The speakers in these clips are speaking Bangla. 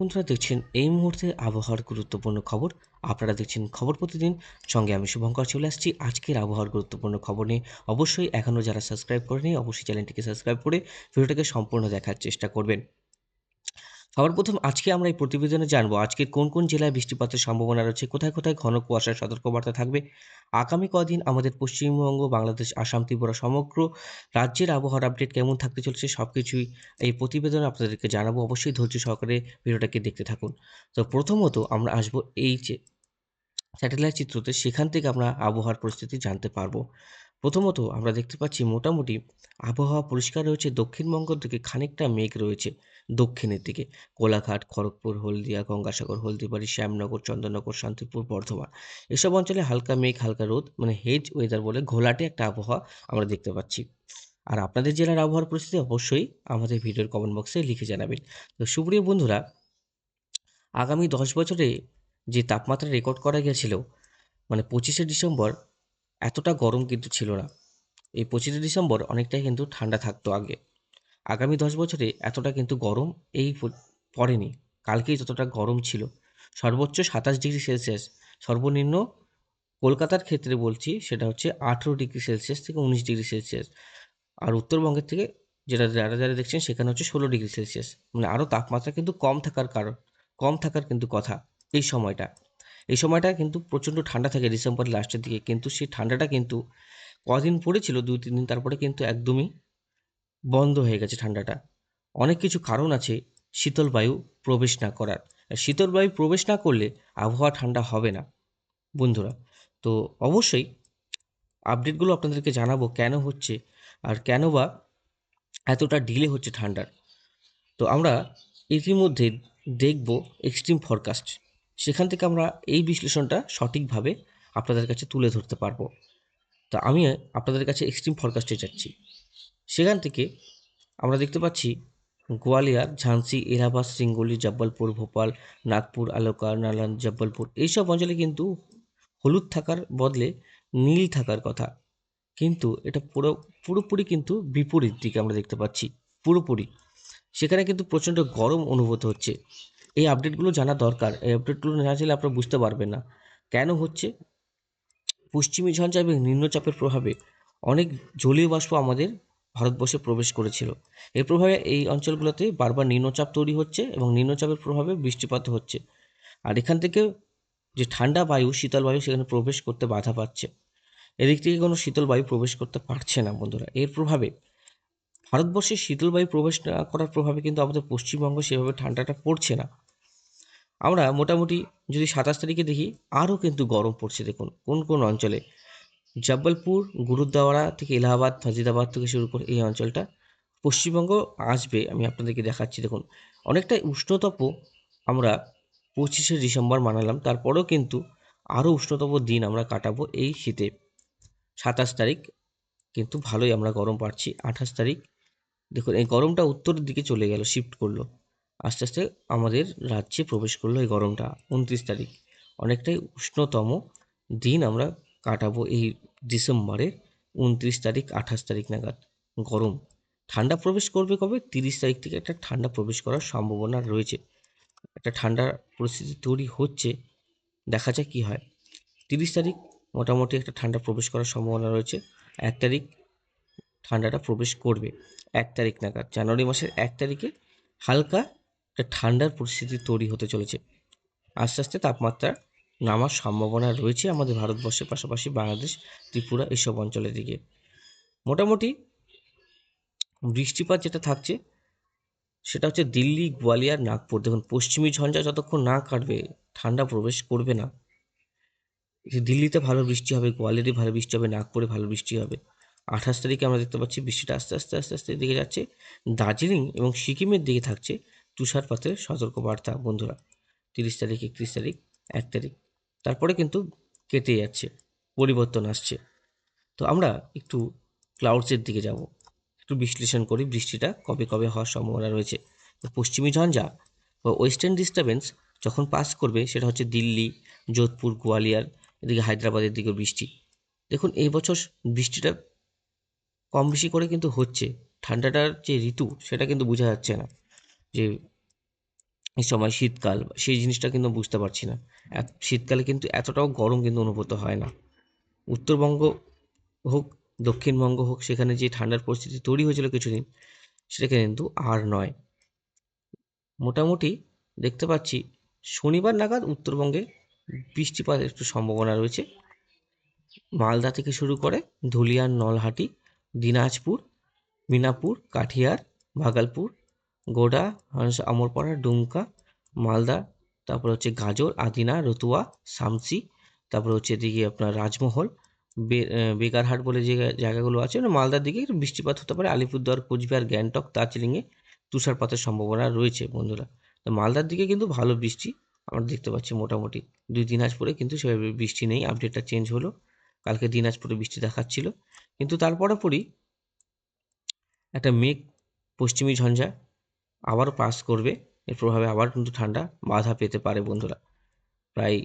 বন্ধুরা দেখছেন এই মুহূর্তে আবহাওয়ার গুরুত্বপূর্ণ খবর। আপনারা দেখছেন খবর প্রতিদিন। সঙ্গে আমি শুভঙ্কর চলে আসছি। আজকের আবহাওয়ার গুরুত্বপূর্ণ খবর নিয়ে অবশ্যই এখনও যারা সাবস্ক্রাইব করেনি অবশ্যই চ্যানেলটিকে সাবস্ক্রাইব করে ভিডিওটাকে সম্পূর্ণ দেখার চেষ্টা করবেন। সবার প্রথম আজকে আমরা এই প্রতিবেদনে জানব, আজকে কোন কোন জেলায় বৃষ্টিপাতের সম্ভাবনা রয়েছে, কোথায় কোথায় ঘন কুয়াশার সতর্কবার্তা থাকবে। আগামী কদিন আমাদের পশ্চিমবঙ্গ, বাংলাদেশ, আসাম, ত্রিপুরা সমগ্র রাজ্যের আবহাওয়ার আপডেট কেমন থাকতে চলেছে সব কিছুই এই প্রতিবেদনে আপনাদেরকে জানাব। অবশ্যই ধৈর্য সহকারে ভিডিওটাকে দেখতে থাকুন। তো প্রথমত আমরা আসব এই যে স্যাটেলাইট চিত্রতে, সেখান থেকে আমরা আবহাওয়ার পরিস্থিতি জানতে পারব। প্রথমত আমরা দেখতে পাচ্ছি মোটামুটি আবহাওয়া পরিষ্কার রয়েছে। দক্ষিণবঙ্গ থেকে খানিকটা মেঘ রয়েছে দক্ষিণের দিকে। কোলাঘাট, খড়গপুর, হলদিয়া, গঙ্গাসাগর, হলদিবাড়ি, শ্যামনগর, চন্দননগর, শান্তিপুর, বর্ধমান। এসব অঞ্চলে হালকা মেঘ, হালকা রোদ মানে হেজ ওয়েদার বলে ঘোলাটে একটা আবহাওয়া আমরা দেখতে পাচ্ছি। আর আপনাদের জেলার আবহাওয়ার পরিস্থিতি অবশ্যই আমাদের ভিডিওর কমেন্ট বক্সে লিখে জানাবেন। তো সুপ্রিয় বন্ধুরা, আগামী দশ বছরে যে তাপমাত্রা রেকর্ড করা গেছিল মানে পঁচিশে ডিসেম্বর এতটা গরম কিন্তু ছিল না। এই পঁচিশে ডিসেম্বর অনেকটাই কিন্তু ঠান্ডা থাকতো আগে। আগামী দশ বছরে এতটা কিন্তু গরম এই পড়েনি। কালকেই যতটা গরম ছিল। সর্বোচ্চ সাতাশ ডিগ্রি সেলসিয়াস। সর্বনিম্ন কলকাতার ক্ষেত্রে বলছি সেটা হচ্ছে আঠেরো ডিগ্রি সেলসিয়াস থেকে উনিশ ডিগ্রি সেলসিয়াস। আর উত্তরবঙ্গের থেকে যেটা যারা যারা দেখছেন সেখানে হচ্ছে ষোলো ডিগ্রি সেলসিয়াস। মানে আরও তাপমাত্রা কিন্তু কম থাকার কারণ, কম থাকার কিন্তু কথা এই সময়টা। এই সময়টা কিন্তু প্রচণ্ড ঠান্ডা থাকে ডিসেম্বরের লাস্টের দিকে। কিন্তু সেই ঠান্ডাটা কিন্তু কদিন পড়েছিল দুই তিন দিন, তারপরে কিন্তু একদমই বন্ধ হয়ে গেছে ঠান্ডাটা। অনেক কিছু কারণ আছে শীতল বায়ু প্রবেশ না করার। শীতল বায়ু প্রবেশ না করলে আবহাওয়া ঠান্ডা হবে না, বন্ধুরা। তো অবশ্যই আপডেটগুলো আপনাদেরকে জানাব কেন হচ্ছে আর কেন বা এতটা ডিলে হচ্ছে ঠান্ডার। তো আমরা ইতিমধ্যে দেখব এক্সট্রিম ফরকাস্ট সেখান থেকে আমরা এই বিশ্লেষণটা সঠিকভাবে আপনাদের কাছে তুলে ধরতে পারব। তো আমি আপনাদের কাছে এক্সট্রিম ফরকাস্টে যাচ্ছি। সেখান থেকে আমরা দেখতে পাচ্ছি গোয়ালিয়র, ঝান্সি, এলাহাবাদ, সিঙ্গুলি, জব্বলপুর, ভোপাল, নাগপুর, আলোকা নালান জব্বলপুর এইসব অঞ্চলে কিন্তু হলুদ থাকার বদলে নীল থাকার কথা। কিন্তু এটা পুরো, পুরোপুরি কিন্তু বিপরীত দিকে আমরা দেখতে পাচ্ছি, পুরোপুরি। সেখানে কিন্তু প্রচণ্ড গরম অনুভূত হচ্ছে। এই আপডেটগুলো জানা দরকার। এই আপডেটগুলো না জানলে আপনারা বুঝতে পারবেন না। কেন হচ্ছে? পশ্চিমী ঝঞ্ঝা এবং নিম্নচাপের প্রভাবে অনেক জলীয় বাষ্প আমাদের ভারতবর্ষে প্রবেশ করেছিল। এর প্রভাবে এই অঞ্চলগুলোতে বারবার নিম্নচাপ তৈরি হচ্ছে এবং নিম্নচাপের প্রভাবে বৃষ্টিপাত হচ্ছে। আর এখান থেকে যে ঠান্ডা বায়ু, শীতল বায়ু, সেখানে প্রবেশ করতে বাধা পাচ্ছে। এদিক থেকে কোনো শীতল বায়ু প্রবেশ করতে পারছে না বন্ধুরা। এর প্রভাবে ভারতবর্ষে শীতল বায়ু প্রবেশ না করার প্রভাবে কিন্তু আমাদের পশ্চিমবঙ্গ সেভাবে ঠান্ডাটা পড়ছে না। আমরা মোটামুটি যদি সাতাশ তারিখে দেখি, আরও কিন্তু গরম পড়ছে দেখুন, কোন কোন অঞ্চলে। জব্বলপুর, গুরুদ্বারা থেকে এলাহাবাদ ফাজিদাবাদ থেকে শুরু করে এই অঞ্চলটা। পশ্চিমবঙ্গ আসবে, আমি আপনাদেরকে দেখাচ্ছি দেখুন। অনেকটাই উষ্ণতপ আমরা পঁচিশে ডিসেম্বর মানালাম, তারপরেও কিন্তু আরও উষ্ণতম দিন আমরা কাটাবো এই শীতে। সাতাশ তারিখ কিন্তু ভালোই আমরা গরম পাচ্ছি, আঠাশ তারিখ। দেখুন, এই গরমটা উত্তরের দিকে চলে গেল শিফট করল। আস্তে আস্তে আমাদের রাজ্যে প্রবেশ করল এই গরমটা, উনত্রিশ তারিখ। অনেকটাই উষ্ণতম দিন আমরা কাটাবো এই ডিসেম্বরের উনত্রিশ তারিখ, আঠাশ তারিখ নাগাদ। গরম। ঠান্ডা প্রবেশ করবে কবে? তিরিশ তারিখ থেকে একটা ঠান্ডা প্রবেশ করার সম্ভাবনা রয়েছে। একটা ঠান্ডা পরিস্থিতি তৈরি হচ্ছে, দেখা যাক কী হয়। তিরিশ তারিখ মোটামুটি একটা ঠান্ডা প্রবেশ করার সম্ভাবনা রয়েছে। এক তারিখ ঠান্ডাটা প্রবেশ করবে, এক তারিখ নাগাদ। জানুয়ারি মাসের এক তারিখে হালকা ঠান্ডার পরিস্থিতি তৈরি হতে চলেছে। আস্তে আস্তে তাপমাত্রা নামার সম্ভাবনা রয়েছে আমাদের ভারতবর্ষের পাশাপাশি বাংলাদেশ, ত্রিপুরা এইসব অঞ্চলের দিকে। মোটামুটি বৃষ্টিপাত যেটা থাকছে, সেটা হচ্ছে দিল্লি, গোয়ালিয়ার, নাগপুর। দেখুন, পশ্চিমী ঝঞ্ঝা যতক্ষণ না কাটবে, ঠান্ডা প্রবেশ করবে না। দিল্লিতে ভালো বৃষ্টি হবে, গোয়ালিয়রে ভালো বৃষ্টি হবে, নাগপুরে ভালো বৃষ্টি হবে। আঠাশ তারিখে আমরা দেখতে পাচ্ছি বৃষ্টিটা আস্তে আস্তে আস্তে আস্তে দিকে যাচ্ছে। দার্জিলিং এবং সিকিমের দিকে থাকছে। তুষারপাতের সতর্কবার্তা, বন্ধুরা। তিরিশ তারিখ, একত্রিশ তারিখ, এক তারিখ। তারপরে কিন্তু কেটে যাচ্ছে, পরিবর্তন আসছে। তো আমরা একটু ক্লাউডসের দিকে যাব। একটু বিশ্লেষণ করি বৃষ্টিটা কবে কবে হওয়ার সম্ভাবনা রয়েছে। পশ্চিমী ঝঞ্ঝা বা ওয়েস্টার্ন ডিস্টার্বেন্স যখন পাস করবে, সেটা হচ্ছে দিল্লি, যোধপুর, গোয়ালিয়র, এদিকে হায়দ্রাবাদের দিকে বৃষ্টি। দেখুন, এই বছর বৃষ্টিটা কম বেশি করে কিন্তু হচ্ছে। ঠান্ডাটার যে ঋতু, সেটা কিন্তু বোঝা যাচ্ছে না। যে এই সময় শীতকাল, সেই জিনিসটা কিন্তু বুঝতে পারছি না। শীতকালে কিন্তু এতটাও গরম কিন্তু অনুভূত হয় না। উত্তরবঙ্গ হোক, দক্ষিণবঙ্গ হোক, সেখানে যে ঠান্ডার পরিস্থিতি তৈরি হয়েছিল কিছুদিন সেটা কিন্তু আর নয়। মোটামুটি দেখতে পাচ্ছি, শনিবার নাগাদ উত্তরবঙ্গে বৃষ্টিপাতের একটু সম্ভাবনা রয়েছে। মালদা থেকে শুরু করে ধুলিয়ান নলহাটি, দিনাজপুর, মিনাপুর, কাঠিয়ার, ভাগলপুর গোডা হাঁস- আমরপাড়া, ডুমকা, মালদা, তারপর হচ্ছে গাজর, আদিনা, রতুয়া, শামসি, তারপর হচ্ছে এদিকে আপনার রাজমহল বেকারহাট বলে যে জায়গাগুলো আছে মানে মালদার দিকে বৃষ্টিপাত হতে পারে, আলিপুরদুয়ার, কোচবিহার, গ্যাংটক, দার্জিলিংয়ে তুষারপাতের সম্ভাবনা রয়েছে বন্ধুরা। তো মালদার দিকে কিন্তু ভালো বৃষ্টি, আমরা দেখতে পাচ্ছি মোটামুটি, দুই দিনাজপুরে কিন্তু সেভাবে বৃষ্টি নেই আপডেটটা চেঞ্জ হলো, কালকে দিনাজপুরে বৃষ্টি দেখাচ্ছিল। কিন্তু তারপরে পরই একটা মেঘ, পশ্চিমী ঝঞ্ঝা আবারও পাস করবে। এর প্রভাবে আবার কিন্তু ঠান্ডা বাধা পেতে পারে বন্ধুরা। প্রায়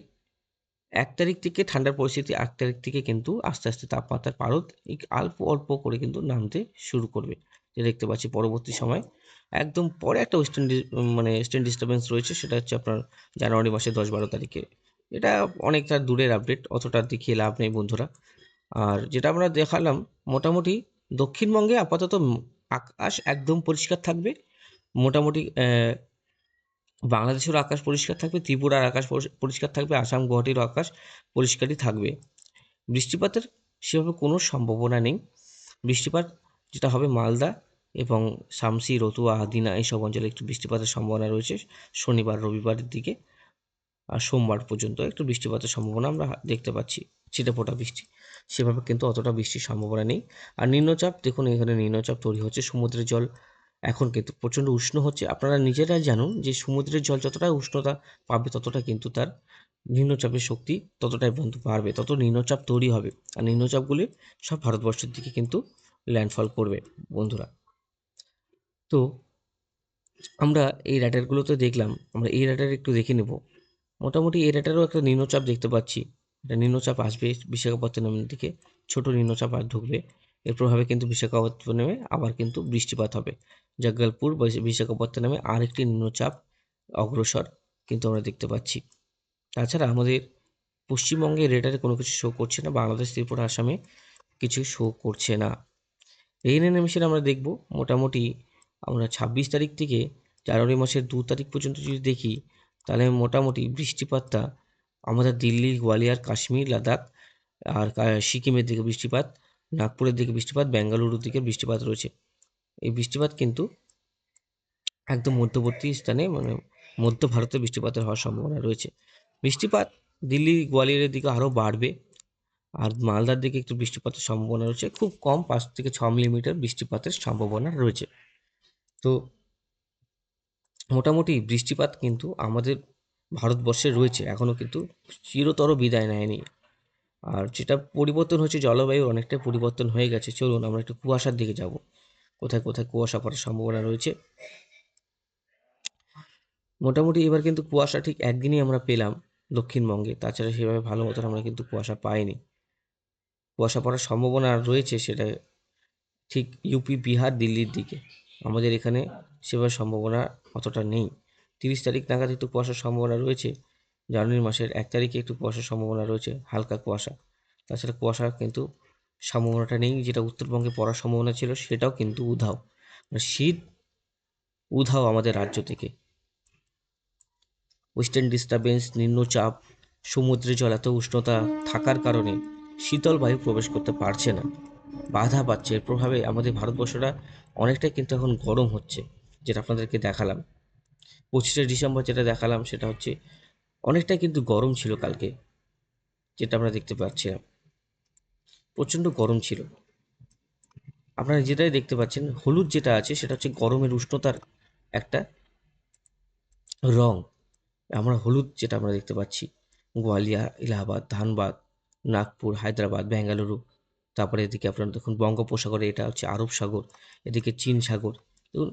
এক তারিখ থেকে ঠান্ডার পরিস্থিতি এক তারিখ থেকে কিন্তু আস্তে আস্তে তাপমাত্রার পারদ অল্প অল্প করে কিন্তু নামতে শুরু করবে। যে দেখতে পাচ্ছি পরবর্তী সময় একদম পরে একটা ওয়েস্টার্ন মানে ওয়েস্টার্ন ডিস্টারবেন্স রয়েছে, সেটা হচ্ছে আপনার জানুয়ারি মাসের দশ বারো তারিখে। এটা অনেকটা দূরের আপডেট অতটা দেখিয়ে লাভ নেই বন্ধুরা। আর যেটা আমরা দেখালাম, মোটামুটি দক্ষিণবঙ্গে আপাতত আকাশ একদম পরিষ্কার থাকবে। মোটামুটি বাংলাদেশেরও আকাশ পরিষ্কার থাকবে, ত্রিপুরার আকাশ পরিষ- পরিষ্কার থাকবে, আসাম, গুয়াহাটিরও আকাশ পরিষ্কারই থাকবে। বৃষ্টিপাতের সেভাবে কোনো সম্ভাবনা নেই। বৃষ্টিপাত যেটা হবে মালদা এবং শামসি, রতুয়া, আদিনা এইসব অঞ্চলে একটু বৃষ্টিপাতের সম্ভাবনা রয়েছে। শনিবার, রবিবারের দিকে আর সোমবার পর্যন্ত একটু বৃষ্টিপাতের সম্ভাবনা আমরা দেখতে পাচ্ছি ছিটে ছিটেফোঁটা বৃষ্টি। সেভাবে কিন্তু অতটা বৃষ্টির সম্ভাবনা নেই। আর নিম্নচাপ, দেখুন এখানে নিম্নচাপ তৈরি হচ্ছে, সমুদ্রের জল এখন কিন্তু প্রচণ্ড উষ্ণ হচ্ছে। আপনারা নিজেরাই জানুন যে সমুদ্রের জল যতটা উষ্ণতা পাবে, ততটা কিন্তু তার নিম্নচাপের শক্তি ততটাই বন্ধু বাড়বে, তত নিম্নচাপ তৈরি হবে। আর নিম্নচাপগুলি সব ভারতবর্ষের দিকে কিন্তু ল্যান্ডফল করবে, বন্ধুরা। তো আমরা এই র্যাডারগুলো তো দেখলাম, আমরা এই র্যাডার একটু দেখে নেব। মোটামুটি এই র্যাডারও একটা নিম্নচাপ দেখতে পাচ্ছি। একটা নিম্নচাপ আসবে বিশাখাপত্তনমের দিকে, ছোট নিম্নচাপ আর ঢুকবে। এর প্রভাবে কিন্তু বিশাখাপত্তনমে আবার কিন্তু বৃষ্টিপাত হবে। জগদলপুর বিশ- বিশাখাপত্তনমে আরেকটি নিম্নচাপ অগ্রসর কিন্তু আমরা দেখতে পাচ্ছি। তাছাড়া আমাদের পশ্চিমবঙ্গে রেডারে কোনো কিছু শো করছে না, বাংলাদেশ, ত্রিপুরা, আসামে কিছু শো করছে না। রেইন অ্যানিমেশন আমরা দেখব। মোটামুটি আমরা ছাব্বিশ তারিখ থেকে জানুয়ারি মাসের দু তারিখ পর্যন্ত যদি দেখি, তাহলে মোটামুটি বৃষ্টিপাতটা আমাদের দিল্লি, গোয়ালিয়র কাশ্মীর, লাদাখ আর সিকিমের দিকে বৃষ্টিপাত নাগপুরের দিকে বৃষ্টিপাত, বেঙ্গালুরুর দিকে বৃষ্টিপাত রয়েছে। এই বৃষ্টিপাত কিন্তু একদম মধ্যবর্তী স্থানে মানে মধ্য ভারতে বৃষ্টিপাতের হওয়ার সম্ভাবনা রয়েছে। বৃষ্টিপাত দিল্লি, গোয়ালিয়রের দিকে আরও বাড়বে, আর মালদার দিকে একটু বৃষ্টিপাতের সম্ভাবনা রয়েছে। খুব কম, পাঁচ থেকে ছ মিলিমিটার বৃষ্টিপাতের সম্ভাবনা রয়েছে। তো মোটামুটি বৃষ্টিপাত কিন্তু আমাদের ভারতবর্ষে রয়েছে এখনও কিন্তু চিরতর বিদায় নেয়নি। আর যেটা পরিবর্তন হচ্ছে জলবায়ুর অনেকটাই পরিবর্তন হয়ে গেছে। চলুন, আমরা একটু কুয়াশার দিকে যাব। কোথায় কোথায় কুয়াশা পড়ার সম্ভাবনা রয়েছে? মোটামুটি এবার কিন্তু কুয়াশা ঠিক একদিনই আমরা পেলাম দক্ষিণবঙ্গে। তাছাড়া সেভাবে ভালো মতন আমরা কিন্তু কুয়াশা পাইনি। কুয়াশা পড়ার সম্ভাবনা রয়েছে সেটা ঠিক ইউপি বিহার, দিল্লির দিকে। আমাদের এখানে সেভাবে সম্ভাবনা অতটা নেই। তিরিশ তারিখ নাগাদ একটু কুয়াশার সম্ভাবনা রয়েছে। জানুয়ারি মাসের এক তারিখে একটু কুয়াশার সম্ভাবনা রয়েছে, হালকা কুয়াশা। তাছাড়া কুয়াশা কিন্তু সম্ভাবনাটা নেই, যেটা উত্তরবঙ্গে পড়ার সম্ভাবনা ছিল সেটাও কিন্তু উধাও। মানে শীত উধাও আমাদের রাজ্য থেকে। ওয়েস্টার্ন ডিস্টারবেন্স নিম্নচাপ, সমুদ্রে জল এত উষ্ণতা থাকার কারণে শীতল বায়ু প্রবেশ করতে পারছে না। বাধা পাচ্ছে। এর প্রভাবে আমাদের ভারতবর্ষটা অনেকটাই কিন্তু এখন গরম হচ্ছে, যেটা আপনাদেরকে দেখালাম। পঁচিশে ডিসেম্বর যেটা দেখালাম সেটা হচ্ছে অনেকটাই কিন্তু গরম ছিল কালকে, যেটা আমরা দেখতে পাচ্ছিলাম। প্রচণ্ড গরম ছিল। আপনারা যেটাই দেখতে পাচ্ছেন, হলুদ যেটা আছে সেটা হচ্ছে গরমের উষ্ণতার একটা রং। আমরা হলুদ যেটা আমরা দেখতে পাচ্ছি, গোয়ালিয়া, এলাহাবাদ, ধানবাদ, নাগপুর, হায়দ্রাবাদ, বেঙ্গালুরু, তারপরে এদিকে আপনার দেখুন বঙ্গোপসাগরে এটা হচ্ছে আরব সাগর, এদিকে চীন সাগর। দেখুন,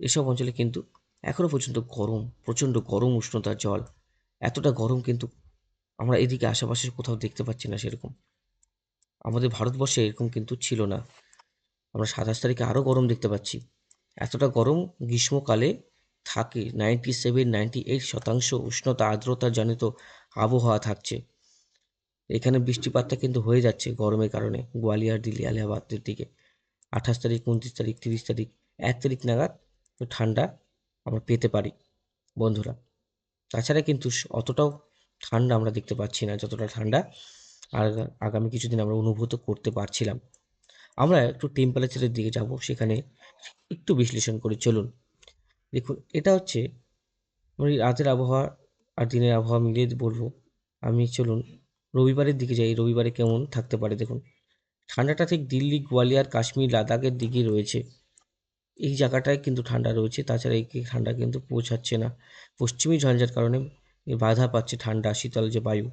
এসব অঞ্চলে কিন্তু এখনও পর্যন্ত গরম, প্রচণ্ড গরম উষ্ণতার জল এতটা গরম কিন্তু আমরা এদিকে আশেপাশে কোথাও দেখতে পাচ্ছি না সেরকম। আমাদের ভারতবর্ষে এরকম কিন্তু ছিল না। আমরা সাতাশ তারিখে আরও গরম দেখতে পাচ্ছি। এতটা গরম গ্রীষ্মকালে থাকে। নাইনটি সেভেন, নাইনটি এইট শতাংশ উষ্ণতা, আর্দ্রতা জনিত আবহাওয়া থাকছে। এখানে বৃষ্টিপাতটা কিন্তু হয়ে যাচ্ছে গরমের কারণে। গোয়ালিয়ার, দিল্লি আলিয়াবাদের দিকে। আঠাশ তারিখ, উনত্রিশ তারিখ, তিরিশ তারিখ, এক তারিখ নাগাদ ঠান্ডা আমরা পেতে পারি। বন্ধুরা তাছাড়া কিন্তু অতটাও ঠান্ডা আমরা দেখতে পাচ্ছি না, যতটা ঠান্ডা। আর আগামী কিছুদিন আমরা অনুভূত করতে পারছিলাম। আমরা একটু টেম্পারেচারের দিকে যাব, সেখানে একটু বিশ্লেষণ করে চলুন। দেখুন, এটা হচ্ছে আমি রাতের আবহাওয়া আর দিনের আবহাওয়া মিলিয়ে বলব। আমি চলুন, রবিবারের দিকে যাই, রবিবারে কেমন থাকতে পারে দেখুন। ঠান্ডাটা ঠিক দিল্লি, গোয়ালিয়র, কাশ্মীর, লাদাখের দিকে রয়েছে। এই জায়গাটায় কিন্তু ঠান্ডা রয়েছে। তাছাড়া এই ঠান্ডা কিন্তু পৌঁছাচ্ছে না। পশ্চিমী ঝঞ্ঝার কারণে বাধা পাচ্ছে ঠান্ডা, শীতল যে বায়ু।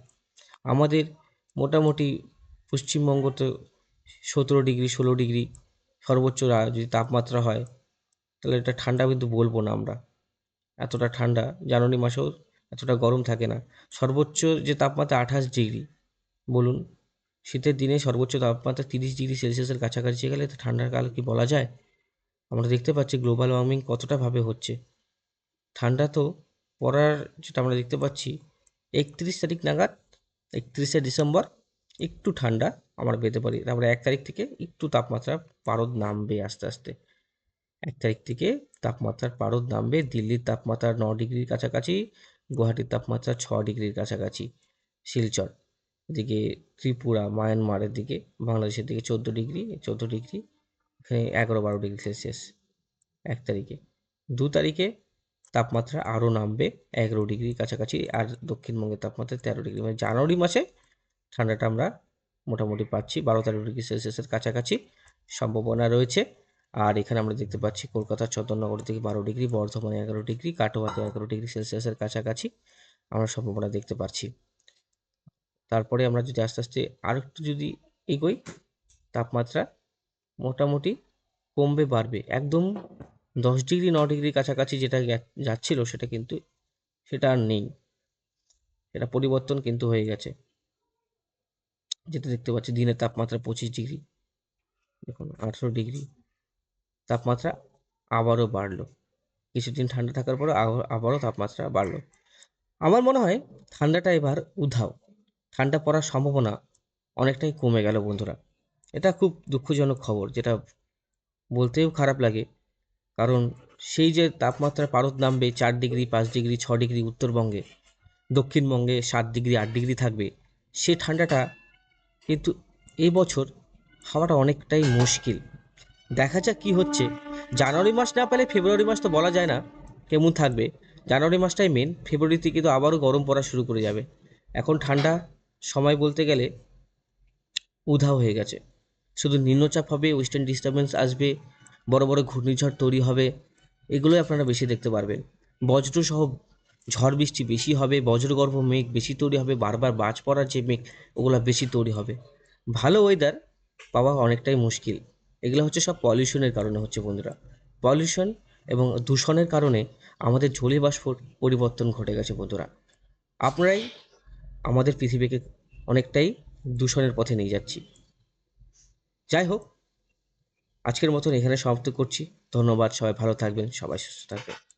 আমাদের মোটামুটি পশ্চিমবঙ্গতে সতেরো ডিগ্রি, ষোলো ডিগ্রি সর্বোচ্চ যদি তাপমাত্রা হয়, তাহলে এটা ঠান্ডা কিন্তু বলব না আমরা। এতটা ঠান্ডা, জানুয়ারি মাসেও এতটা গরম থাকে না। সর্বোচ্চ যে তাপমাত্রা আঠাশ ডিগ্রি, বলুন। শীতের দিনে সর্বোচ্চ তাপমাত্রা তিরিশ ডিগ্রি সেলসিয়াসের কাছাকাছি গেলে তো ঠান্ডার কাল কি বলা যায়? আমরা দেখতে পাচ্ছি গ্লোবাল ওয়ার্মিং কতটা ভাবে হচ্ছে। ঠান্ডা তো পড়ার যেটা আমরা দেখতে পাচ্ছি, একত্রিশ তারিখ নাগাদ, একত্রিশে ডিসেম্বর, একটু ঠান্ডা আমরা পেতে পারি। তারপরে এক তারিখ থেকে একটু তাপমাত্রা পারদ নামবে আস্তে আস্তে। এক তারিখ থেকে তাপমাত্রার পারদ নামবে, দিল্লির তাপমাত্রা ন ডিগ্রির কাছাকাছি, গুয়াহাটির তাপমাত্রা ছ ডিগ্রির কাছাকাছি। শিলচর এদিকে, ত্রিপুরা, মায়ানমারের দিকে, বাংলাদেশের দিকে চোদ্দ ডিগ্রি চোদ্দ ডিগ্রি এখানে এগারো বারো ডিগ্রি সেলসিয়াস এক তারিখে। দু তারিখে তাপমাত্রা আরও নামবে এগারো ডিগ্রির কাছাকাছি আর দক্ষিণবঙ্গের তাপমাত্রা তেরো ডিগ্রি মানে জানুয়ারি মাসে ঠান্ডাটা আমরা মোটামুটি পাচ্ছি। বারো তেরো ডিগ্রি সেলসিয়াসের কাছাকাছি সম্ভাবনা রয়েছে। আর এখানে আমরা দেখতে পাচ্ছি কলকাতার চন্দননগর থেকে বারো ডিগ্রি বর্ধমানে এগারো ডিগ্রি কাটোয়াতে এগারো ডিগ্রি সেলসিয়াসের কাছাকাছি আমরা সম্ভাবনা দেখতে পাচ্ছি। তারপরে আমরা যদি আস্তে আস্তে আরেকটু যদি এগোই, তাপমাত্রা মোটামুটি কমবে, বাড়বে। একদম দশ ডিগ্রি, ন ডিগ্রির কাছাকাছি যেটা যাচ্ছিল সেটা কিন্তু, সেটা আর নেই। সেটা পরিবর্তন কিন্তু হয়ে গেছে। যেটা দেখতে পাচ্ছি, দিনের তাপমাত্রা পঁচিশ ডিগ্রি। দেখুন, আঠেরো ডিগ্রি। তাপমাত্রা আবারও বাড়লো। কিছুদিন ঠান্ডা থাকার পরে আবারও তাপমাত্রা বাড়লো। আমার মনে হয় ঠান্ডাটা এবার উধাও। ঠান্ডা পড়ার সম্ভাবনা অনেকটাই কমে গেল, বন্ধুরা। এটা খুব দুঃখজনক খবর, যেটা বলতেও খারাপ লাগে। কারণ সেই যে তাপমাত্রা পারদ নামবে, চার ডিগ্রি, পাঁচ ডিগ্রি, ছ ডিগ্রি উত্তরবঙ্গে, দক্ষিণবঙ্গে সাত ডিগ্রি, আট ডিগ্রি থাকবে, সে ঠান্ডাটা কিন্তু এবছর হওয়াটা অনেকটাই মুশকিল। দেখা যাক কী হচ্ছে। জানুয়ারি মাস না পেলে ফেব্রুয়ারি মাস তো বলা যায় না কেমন থাকবে। জানুয়ারি মাসটাই মেন ফেব্রুয়ারিতে কিন্তু আবারও গরম পড়া শুরু করে যাবে। এখন ঠান্ডা সময় বলতে গেলে উধাও হয়ে গেছে। শুধু নিম্নচাপ হবে ওয়েস্টার্ন ডিস্টারবেন্স আসবে, বড় বড় ঘূর্ণিঝড় তৈরি হবে, এগুলোই আপনারা বেশি দেখতে পারবেন। বজ্র সহ ঝড় বৃষ্টি বেশি হবে, বজ্রগর্ভ মেঘ বেশি তৈরি হবে, বারবার বাজ পড়ার যে মেঘ, ওগুলো বেশি তৈরি হবে। ভালো ওয়েদার পাওয়া অনেকটাই মুশকিল। এগুলো হচ্ছে সব পলিউশনের কারণে হচ্ছে বন্ধুরা। পলিউশন এবং দূষণের কারণে আমাদের জলীয় বাষ্পর পরিবর্তন ঘটে গেছে বন্ধুরা। আপনারাই আমাদের পৃথিবীকে অনেকটাই দূষণের পথে নিয়ে যাচ্ছি। যাই হোক আজকের মতন এখানে সমাপ্ত করছি। ধন্যবাদ সবাই ভালো থাকবেন সবাই সুস্থ থাকবেন।